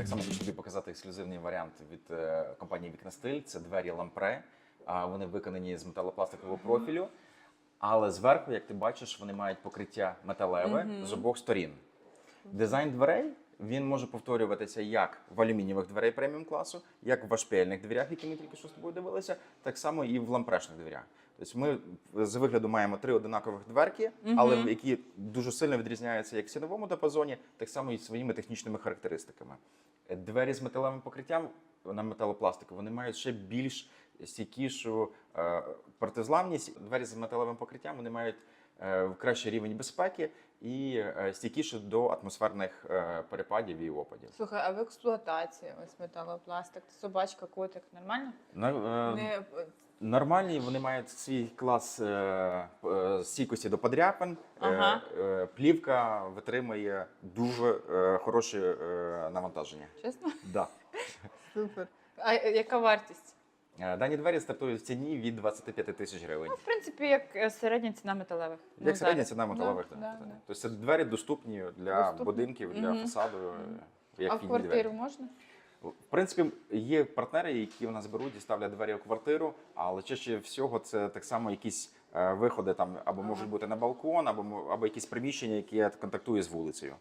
Так само хочу тобі показати ексклюзивний варіант від е, компанії Вікнастиль. Це двері лампре. Вони виконані з металопластикового профілю. Але зверху, як ти бачиш, вони мають покриття металеве з обох сторін. Дизайн дверей він може повторюватися як в алюмінієвих дверей преміум класу, як в HPL-них дверях, які ми тільки що з тобою дивилися, так само і в лампрешних дверях. Тобто ми з вигляду маємо три одинакових дверки, але які дуже сильно відрізняються як в ціновому діапазоні, так само і своїми технічними характеристиками. Двері з металевим покриттям на металопластику вони мають ще більш стійкішу е, протизламність. Двері з металевим покриттям вони мають е, кращий рівень безпеки і е, стійкіше до атмосферних е, перепадів і опадів. Слухай, а в експлуатації ось металопластик, собачка, котик, нормально? На- е, Не Нормальні вони мають свій клас е, е, стійкості до подряпин. Е, Ага. е, плівка витримує дуже е, хороше е, навантаження. чесно? Да. Супер. А яка вартість? Е, Дані двері стартують в ціні від 25 тисяч гривень. Ну, В принципі, як е, середня ціна металевих. Ну, Як середня зараз. ціна металових. Да, так, да, так. да. Тобто це двері доступні для Доступні. будинків, для Мгм. фасаду. Як А в квартиру двері. можна? В принципі, є партнери, які у нас беруть і ставлять двері у квартиру, але чаще всього це так само якісь е, виходи там або можуть бути на балкон, або або якісь приміщення, які контактують з вулицею.